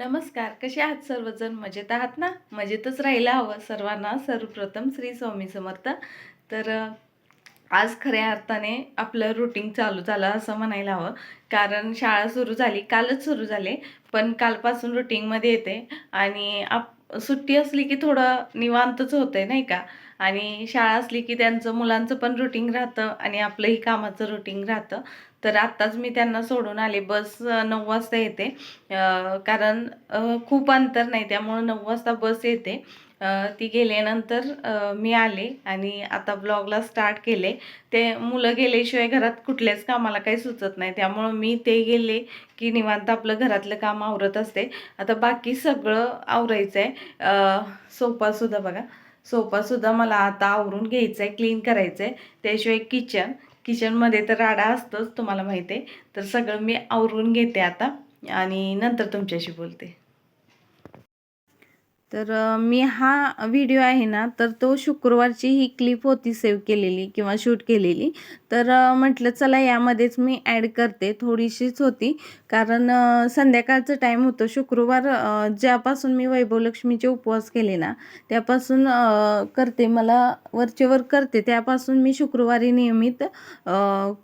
नमस्कार कसे आहात सर्वजण? मजेत आहात ना? मजेतच राहायला हवं सर्वांना. सर्वप्रथम श्री स्वामी समर्थ. तर आज खऱ्या अर्थाने आपलं रुटीन चालू झालं असं म्हणायला हवं. कारण शाळा सुरू झाली कालच सुरू झाले पण कालपासून रुटीनमध्ये येते. आणि आप सुट्टी असली की थोडं निवांतच होतंय नाही का? आणि शाळा असली की त्यांचं मुलांचं पण रुटीन राहतं आणि आपलंही कामाचं रुटीन राहतं. तर आत्ताच मी त्यांना सोडून आले. बस नऊ वाजता येते. कारण खूप अंतर नाही. त्यामुळं नऊ वाजता बस येते. ती गेल्यानंतर मी आले आणि आता ब्लॉगला स्टार्ट केले. ते मुलं गेल्याशिवाय घरात कुठल्याच कामाला काही सुचत नाही. त्यामुळं मी ते गेले की निवांत आपलं घरातलं काम आवरत असते. आता बाकी सगळं आवरायचं आहे सोपासुद्धा बघा. सोफासुद्धा मला आता आवरून घ्यायचं आहे क्लीन करायचं आहे त्याशिवाय किचन किचनमध्ये तर राडा असतोच तुम्हाला माहिती आहे तर सगळं मी आवरून घेते आता आणि नंतर तुमच्याशी बोलते. तर मी हा व्हिडिओ आहे ना तर तो शुक्रवारची ही क्लिप होती सेव्ह केलेली किंवा शूट केलेली. तर म्हटलं चला यामध्येच मी ॲड करते थोडीशीच होती. कारण संध्याकाळचं टाईम होतं. शुक्रवार ज्यापासून मी वैभवलक्ष्मीचे उपवास केले ना त्यापासून करते मला वरचेवर करते. त्यापासून मी शुक्रवारी नियमित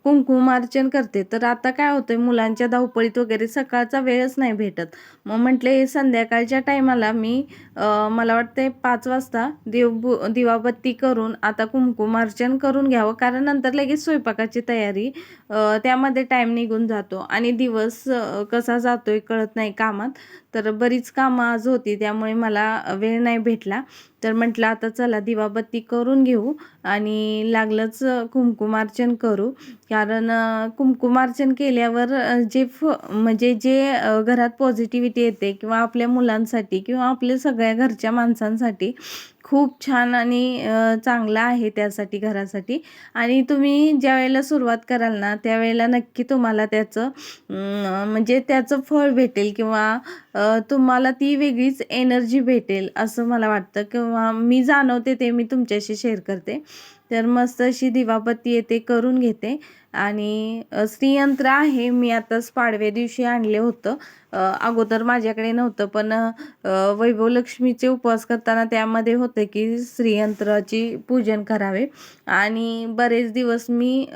कुंकुमार्चन करते. तर आता काय होतं मुलांच्या धावपळीत वगैरे सकाळचा वेळच नाही भेटत. मग म्हटले संध्याकाळच्या टायमाला मी मला वाटते पाच वाजता देव दिवाबत्ती करून आता कुंकुमार्चन करून घ्यावं. कारण नंतर लगेच स्वयंपाकाची तयारी त्यामध्ये टाईम निघून जातो. आणि दिवस कसा जातो आहे कळत नाही कामात. तर बरीच कामं आज होती त्यामुळे मला वेळ नाही भेटला. तर म्हटलं आता चला दिवाबत्ती करून घेऊ. आणि लागलंच कुंकुमार्चन करू. कारण कुंकुमार्चन केल्यावर जे फ म्हणजे जे घरात पॉझिटिव्हिटी येते किंवा आपल्या मुलांसाठी किंवा आपले सगळ्या घरच्या माणसांसाठी खूप छान आणि चांगला चांगलं आहे त्यासाठी घरासाठी. आणि तुम्ही ज्यावेळेला सुरुवात कराल ना त्यावेळेला नक्की तुम्हाला त्याचं म्हणजे त्याचं फळ भेटेल किंवा तुम्हाला ती वेगळीच एनर्जी भेटेल असं मला वाटतं. किंवा मी जाणवते ते मी तुमच्याशी शेअर करते. तर मस्त अशी दिवाबत्ती येते करून घेते. आणि अ, श्रीयंत्र आहे. मी आताच पाडव्या दिवशी आणले होतं. अगोदर माझ्याकडे नव्हतं पण वैभवलक्ष्मीचे उपवास करताना त्यामध्ये होते की श्रीयंत्राची पूजन करावे. आणि बरेच दिवस मी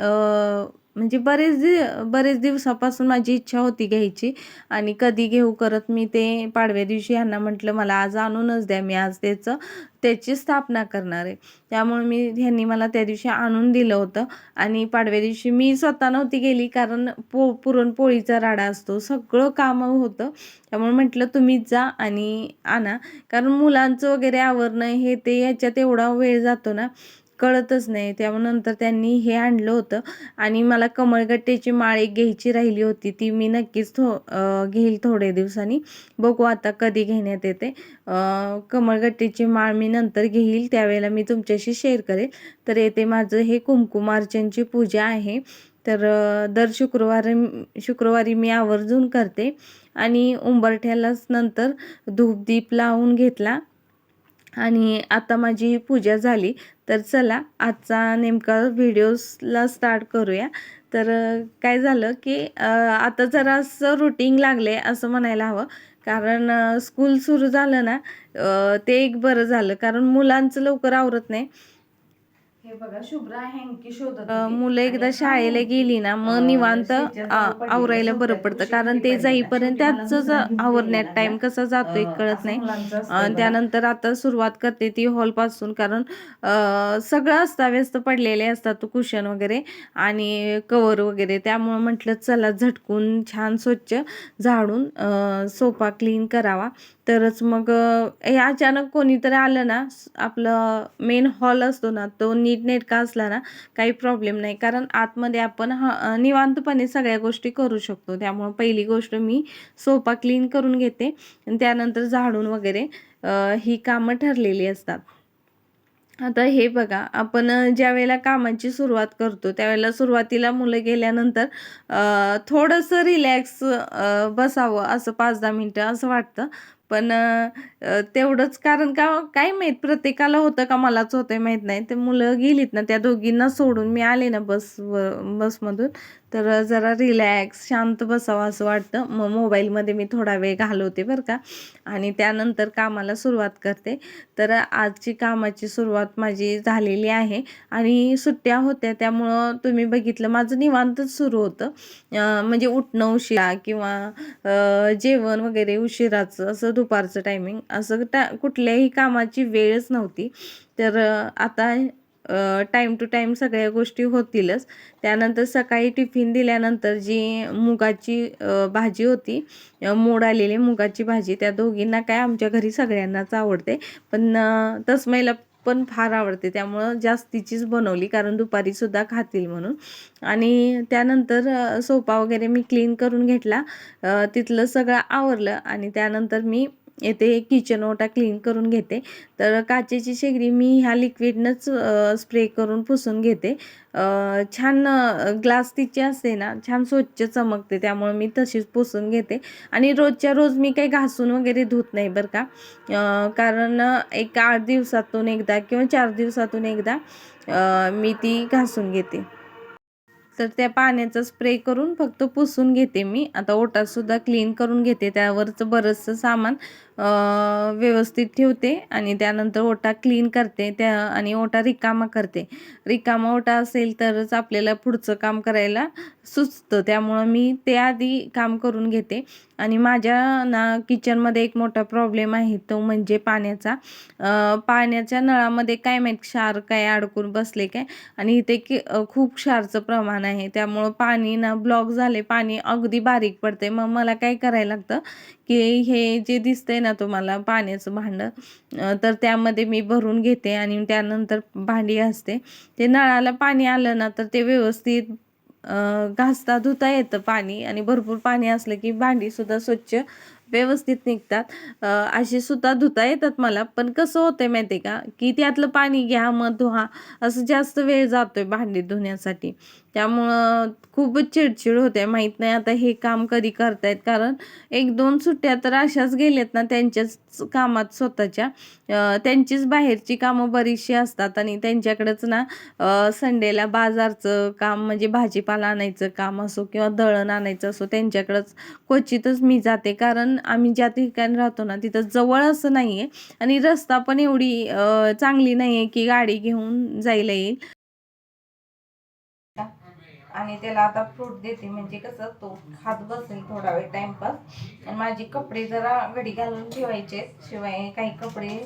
म्हणजे बरेच दि बरेच दिवसापासून माझी इच्छा होती घ्यायची. आणि कधी घेऊ करत मी ते पाडव्या दिवशी यांना म्हटलं मला आज आणूनच द्या मी आज त्याचं त्याची स्थापना करणार आहे. त्यामुळे मी ह्यांनी मला त्या दिवशी आणून दिलं होतं. आणि पाडव्या दिवशी मी स्वतः नव्हती गेली कारण पो पुरणपोळीचा राडा असतो सगळं कामं होतं. त्यामुळे म्हटलं तुम्हीच जा आणि आणा. कारण मुलांचं वगैरे आवरणं हे ते याच्यात एवढा वेळ जातो ना कळतच नाही. त्यामुळे नंतर त्यांनी हे आणलं होतं आणि मला कमळगट्ट्याची माळ एक घ्यायची राहिली होती. ती मी नक्कीच थो घेईल थोड्या दिवसांनी. बघू आता कधी घेण्यात येते. अ, कमळगट्टीची माळ मी नंतर घेईल. त्यावेळेला मी तुमच्याशी शेअर करेल. तर येते माझं हे कुंकुमार्चनची पूजा आहे. तर दर शुक्रवारी शुक्रवारी मी आवर्जून करते. आणि उंबरठ्यालाच नंतर धूपदीप लावून घेतला. आणि आता माझी ही पूजा झाली तर चला आजचा नेमका व्हिडिओजला स्टार्ट करूया. तर काय झालं की आता आता जरासं रुटीन लागले असं म्हणायला हवं. कारण स्कूल सुरू झालं ना ते एक बरं झालं. कारण मुलांचं लवकर आवरत नाही. हे बघा शुभ्रा हँकी शोधत मुलं एकदा शाळेला गेली ना मग निवांत आवरायला बरं पडतं. कारण ते जाईपर्यंत त्याच आवरण्यात टाइम कसा जातोय कळत नाही. त्यानंतर आता सुरुवात करते ती हॉलपासून कारण अं, सगळं अस्ताव्यस्त पडलेले असतात कुशन वगैरे आणि कवर वगैरे. त्यामुळं म्हटलं चला झटकून छान स्वच्छ झाडून सोफा क्लीन करावा. तरच मग हे अचानक कोणीतरी आलं ना आपलं मेन हॉल असतो ना तो नीटनेटका असला ना काही प्रॉब्लेम नाही. कारण आतमध्ये आपण हा निवांतपणे सगळ्या गोष्टी करू शकतो. त्यामुळं पहिली गोष्ट मी सोफा क्लीन करून घेते. त्यानंतर झाडून वगैरे ही कामं ठरलेली असतात. आता हे बघा आपण ज्या वेळेला कामाची सुरुवात करतो त्यावेळेला सुरुवातीला मुलं गेल्यानंतर थोडंसं रिलॅक्स बसावं असं पाच दहा मिनटं असं वाटतं. पण तेवढंच कारण का काय माहीत प्रत्येकाला होतं का मलाच होतं माहीत नाही. ते मुलं गेलीत ना त्या दोघींना सोडून मी आले ना बस बसमधून. तर जरा रिलॅक्स शांत बसावं असं वाटतं. मग मोबाईलमध्ये मी थोडा वेळ घालवते बरं का. आणि त्यानंतर कामाला सुरुवात करते. तर आजची कामाची सुरुवात माझी झालेली आहे. आणि सुट्ट्या होत्या त्यामुळं तुम्ही बघितलं माझं निवांतच सुरू होतं. म्हणजे उठणं उशिरा किंवा जेवण वगैरे उशिराचं असं दुपारचं टायमिंग असं टा कुठल्याही कामाची वेळच नव्हती. तर आता टाईम टू टाईम सगळ्या गोष्टी होतीलच. त्यानंतर सकाळी टिफिन दिल्यानंतर जी मुगाची भाजी होती मोड आलेली मुगाची भाजी त्या दोघींना काय आमच्या घरी सगळ्यांनाच आवडते. पण अ, तस्मैला पण फार आवडते. त्यामुळं जास्तीचीच बनवली कारण दुपारीसुद्धा खातील म्हणून. आणि त्यानंतर सोफा वगैरे मी क्लीन करून घेतला. तिथलं सगळं आवरलं आणि त्यानंतर मी येथे किचन ओटा क्लीन करून घेते. तर काचेची शेगडी मी ह्या लिक्विडनंच स्प्रे करून पुसून घेते. छान ग्लास तिची असते ना छान स्वच्छ चमकते त्यामुळे मी तशीच पुसून घेते. आणि रोजच्या रोज मी काही घासून वगैरे धुत नाही बरं का. कारण एक आठ दिवसातून एकदा किंवा चार दिवसातून एकदा मी ती घासून घेते. तर त्या पाण्याचा स्प्रे करून फक्त पुसून घेते मी. आता ओटासुद्धा क्लीन करून घेते. त्यावरचं बरंचसं सामान व्यवस्थित ठेवते आणि त्यानंतर ओटा क्लीन करते. त्या आणि ओटा रिकामा करते. रिकामा ओटा असेल तरच आपल्याला पुढचं काम करायला सुचतं. त्यामुळं मी ते आधी काम करून घेते. आणि माझ्या ना किचनमध्ये एक मोठा प्रॉब्लेम आहे तो म्हणजे पाण्याचा. पाण्याच्या नळामध्ये काय माहीत क्षार काय अडकून बसले काय? आणि इथे की खूप क्षारचं प्रमाण आहे. त्यामुळं पाणी ना ब्लॉक झाले पाणी अगदी बारीक पडते मग मला काय करायला लागतं की हे जे दिसतंय ना तुम्हाला पाण्याचं भांडं तर त्यामध्ये मी भरून घेते आणि त्यानंतर भांडी असते ते नळाला पाणी आलं ना तर ते व्यवस्थित घासता धुता येतं पाणी आणि भरपूर पाणी असलं की भांडीसुद्धा स्वच्छ व्यवस्थित निघतात. अशी सुद्धा धुता येतात मला. पण कसं होतंय माहिती आहे का? की त्यातलं पाणी घ्या मग धुवा. असं जास्त वेळ जातोय भांडी धुण्यासाठी. त्यामुळं खूपच चिडचिड होते. माहीत नाही आता हे काम कधी करतायत. कारण एक दोन सुट्ट्या तर अशाच गेल्यात ना त्यांच्याच कामात स्वतःच्या. त्यांचीच बाहेरची कामं बरीचशी असतात. आणि त्यांच्याकडेच ना संडेला बाजारचं काम म्हणजे भाजीपाला आणायचं काम असो किंवा दळण आणायचं असो त्यांच्याकडंच क्वचितच मी जाते. कारण आम्ही ज्या ठिकाणी राहतो ना तिथं जवळ असं नाही आहे आणि रस्ता पण एवढी चांगली नाही आहे की गाडी घेऊन जायला येईल. आणि त्याला आता फ्रूट देते म्हणजे कसं तो खात बसेल थोडा वेळ टाइमपास आणि माझे कपडे जरा घडी घालून ठेवायचे शिवाय काही कपडे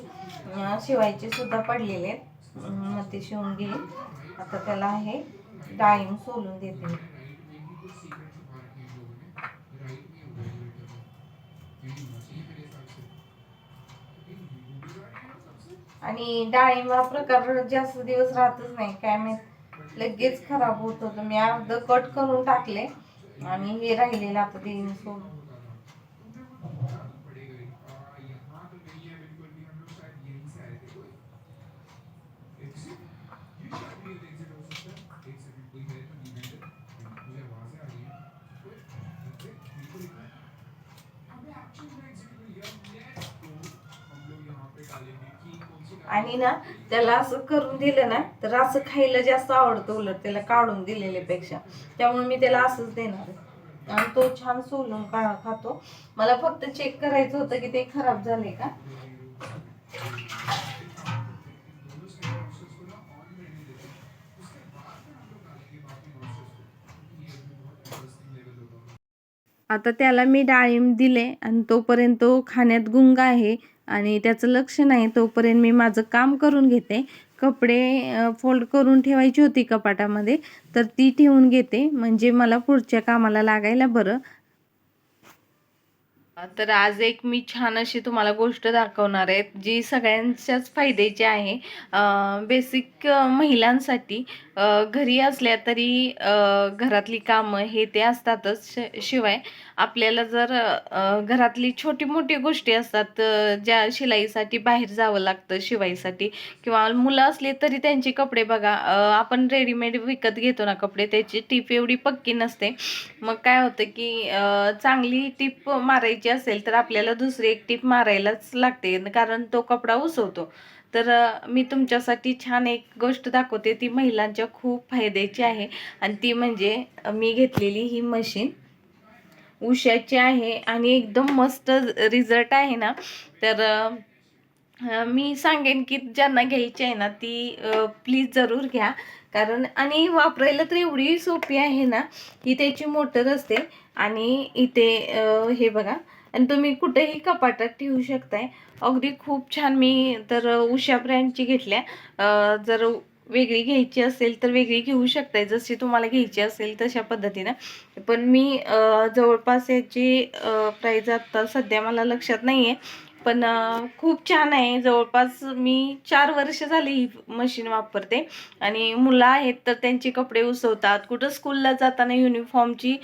शिवायचे सुद्धा पडलेले आहेत. मग ते शिवून घेईन. आता त्याला हे डाळिंब सोलून देते. आणि डाळिंब हा प्रकार जास्त दिवस राहतच नाही. काय मी लगेच खराब होत होतं. मी अर्ध कट करून टाकले आणि हे राहिलेलं आता ते सोडून. आणि ना त्याला असं करून दिलं ना तर असं खायला जास्त आवडतं उलट त्याला काढून दिलेल्यापेक्षा. त्यामुळे मी त्याला असंच देणार आणि तो छान सोलून का खातो. मला फक्त चेक करायचं होतं की ते खराब झाले का? आता त्याला मी डाळिंब दिले आणि तोपर्यंत तो खाण्यात गुंग आहे. आणि त्याचं लक्ष नाही तोपर्यंत मी माझं काम करून घेते. कपडे फोल्ड करून ठेवायची होती कपाटामध्ये तर ती ठेवून घेते. म्हणजे मला पुढच्या कामाला लागायला बरं. तर आज एक मी छान अशी तुम्हाला गोष्ट दाखवणार आहे जी सगळ्यांच्याच फायद्याची आहे. बेसिक महिलांसाठी घरी असल्या तरी घरातली कामं हे ते असतातच. शिवाय आपल्याला जर घरातली छोटी मोठी गोष्टी असतात ज्या शिलाईसाठी बाहेर जावं लागतं शिवाईसाठी किंवा मुलं असली तरी त्यांचे कपडे बघा आपण रेडीमेड विकत घेतो ना कपडे त्याची टीप एवढी पक्की नसते. मग काय होतं की चांगली टीप मारायची असेल तर आपल्याला दुसरी एक टीप मारायलाच लागते कारण तो कपडा उसवतो तर मी तुमच्यासाठी छान एक गोष्ट दाखवते ती महिलांच्या खूप फायद्याची आहे. आणि ती म्हणजे मी घेतलेली ही मशीन उशाची आहे आणि एकदम मस्त रिझल्ट आहे ना. तर मी सांगेन की ज्यांना घ्यायची आहे ना ती प्लीज जरूर घ्या. कारण आणि वापरायला तर एवढी सोपी आहे ना ही त्याची मोटर असते आणि इथे हे बघा. आणि तुम्ही कुठेही कपाटात ठेवू शकताय. अगदी खूप छान मी तर उषा ब्रँडची घेतल्या. जर वेगळी घ्यायची असेल तर वेगळी घेऊ शकताय. जशी तुम्हाला घ्यायची असेल तशा पद्धतीनं. पण मी जवळपास याची प्राईज आता सध्या मला लक्षात नाही आहे पण खूप छान आहे. जवळपास मी चार वर्ष झाली ही मशीन वापरते. आणि मुलं आहेत तर त्यांचे कपडे उसवतात. कुठं स्कूलला जाताना युनिफॉर्मची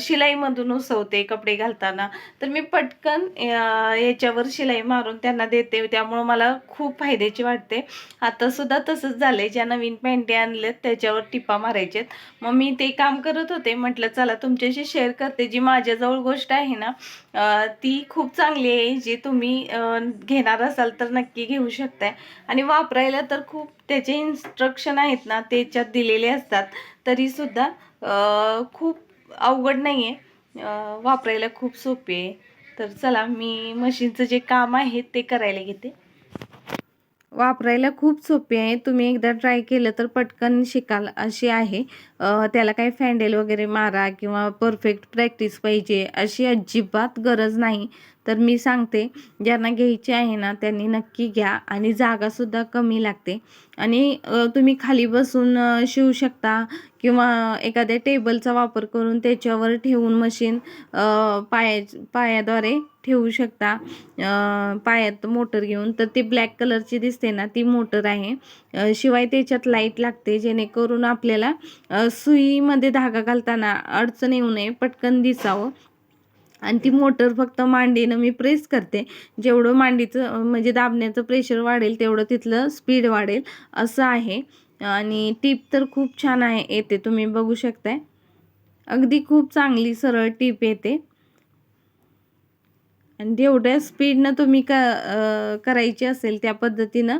शिलाईमधून उसवते कपडे घालताना. तर मी पटकन याच्यावर शिलाई मारून त्यांना देते. त्यामुळं मला खूप फायद्याची वाटते. आतासुद्धा तसंच तसंच आहे ज्या नवीन पॅन्टी आणल्यात त्याच्यावर टिपा मारायच्यात. मग मी ते काम करत होते. म्हटलं चला तुमच्याशी शेअर करते. जी माझ्याजवळ गोष्ट आहे ना ती खूप चांगली आहे जी तुम्ही घेणार असाल तर नक्की घेऊ शकताय. आणि वापरायला तर खूप त्याचे इन्स्ट्रक्शन आहेत ना त्याच्यात दिलेले असतात. तरीसुद्धा खूप अवघड नाही आहे वापरायला खूप सोपी आहे. तर चला मी मशीनचं जे काम आहे ते करायला घेते. वापरायला खूप सोपी आहे. तुम्ही एकदा ट्राय केलं तर पटकन शिकाल अशी आहे. त्याला काही फॅन्डेल वगैरे मारा किंवा परफेक्ट प्रॅक्टिस पाहिजे अशी अजिबात गरज नाही. तर मी सांगते ज्यांना घ्यायची आहे ना त्यांनी नक्की घ्या आणि जागासुद्धा कमी लागते. आणि तुम्ही खाली बसून शिवू शकता किंवा एखाद्या टेबलचा वापर करून त्याच्यावर ठेवून मशीन पाया पायाद्वारे ठेवू शकता. पायात मोटर घेऊन तर ती ब्लॅक कलरची दिसते ना ती मोटर आहे. शिवाय त्याच्यात लाइट लागते जेणेकरून आपल्याला सुईमध्ये धागा घालताना अडचण येऊ नये पटकन दिसावं. आणि ती मोटर फक्त मांडीनं मी प्रेस करते. जेवढं मांडीचं म्हणजे दाबण्याचं प्रेशर वाढेल तेवढं तिथलं स्पीड वाढेल. असं आहे. आणि टीप तर खूप छान आहे. येते तुम्ही बघू शकताय. अगदी खूप चांगली सरळ टीप येते. आणि जेवढ्या स्पीडनं तुम्ही क करायची असेल त्या पद्धतीनं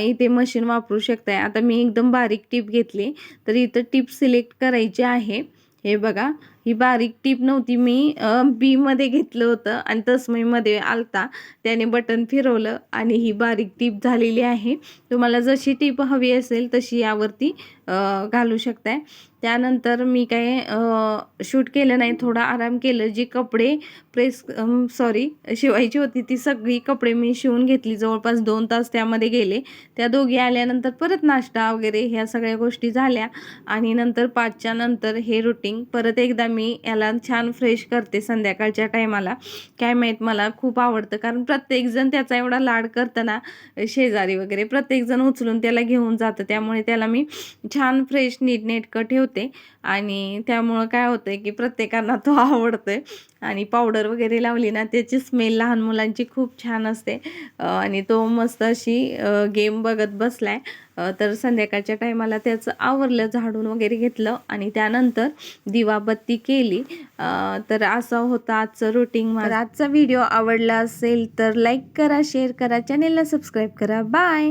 इथे मशीन वापरू शकताय. आता मी एकदम बारीक टीप घेतली तर इथं टीप सिलेक्ट करायची आहे. हे बघा ही बारीक टीप नव्हती मी बीमध्ये घेतलं होतं आणि तस्मईमध्ये आलता. त्याने बटन फिरवलं आणि ही बारीक टीप झालेली आहे. तुम्हाला जशी टीप हवी असेल तशी यावरती घालू शकताय. त्यानंतर मी काय शूट केलं नाही थोडा आराम केलं. जी कपडे प्रेस सॉरी शिवायची होती ती सगळी कपडे मी शिवून घेतली. जवळपास दोन तास त्यामध्ये गेले. त्या दोघी आल्यानंतर परत नाश्ता वगैरे ह्या सगळ्या गोष्टी झाल्या. आणि नंतर पाचच्या नंतर हे रुटीन परत एकदा मी याला छान फ्रेश करते संध्याकाळच्या टायमाला काय माहीत मला खूप आवडतं. कारण प्रत्येकजण त्याचा एवढा लाड करताना शेजारी वगैरे प्रत्येकजण उचलून त्याला घेऊन जातं. त्यामुळे त्याला मी छान फ्रेश नीटनेटकं ठेवते. होते. आणि त्यामुळं काय होतं की प्रत्येकांना तो आवडतोय. आणि पावडर वगैरे लावली ना त्याची स्मेल लहान मुलांची खूप छान असते. आणि तो मस्त अशी गेम बघत बसलाय. आहे तर संध्याकाळच्या टायमाला त्याचं आवरलं झाडून वगैरे घेतलं आणि त्यानंतर दिवाबत्ती केली. तर असं होतं आजचं रुटीन मला आजचा व्हिडिओ आवडला असेल तर लाईक करा शेअर करा चॅनेलला सबस्क्राईब करा. बाय